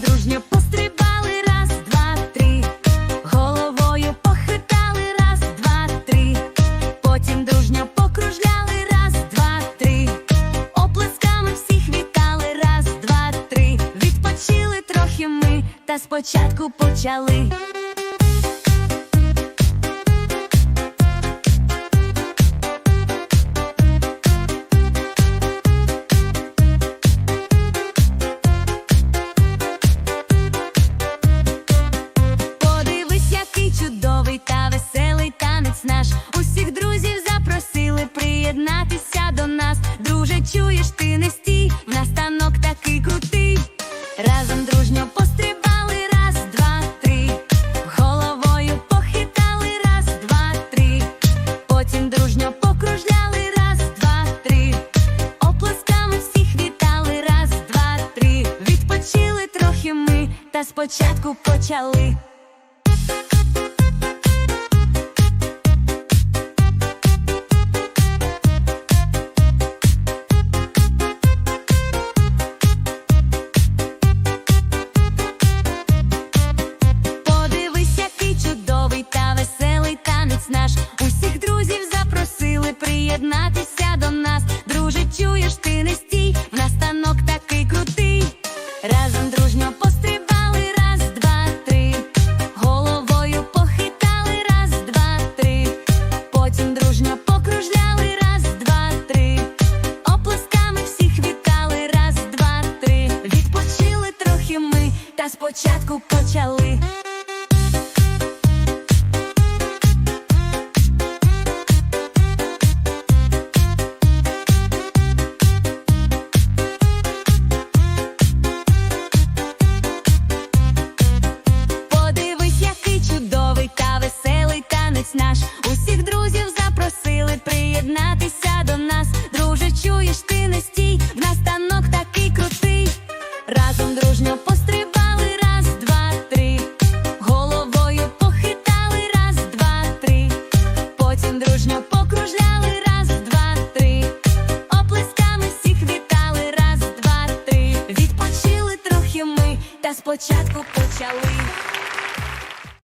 дружньо пострибали, раз, два, три, головою похитали, раз, два, три, потім дружньо покружляли, раз, два, три, оплесками всіх вітали, раз, два, три. Відпочили трохи ми, та спочатку почали. Чуєш, ти не стій, в нас танок такий крутий. Разом дружньо пострибали, раз, два, три. Головою похитали, раз, два, три. Потім дружньо покружляли, раз, два, три. Оплесками всіх вітали, раз, два, три. Відпочили трохи ми, та спочатку почали. Потім покружляли, раз, два, три. Оплесками всіх вітали, раз, два, три. Відпочили трохи ми, та спочатку почали. дружно покружляли раз, два, три, оплесками всіх вітали, раз, два, три. Відпочили трохи ми, та спочатку почали.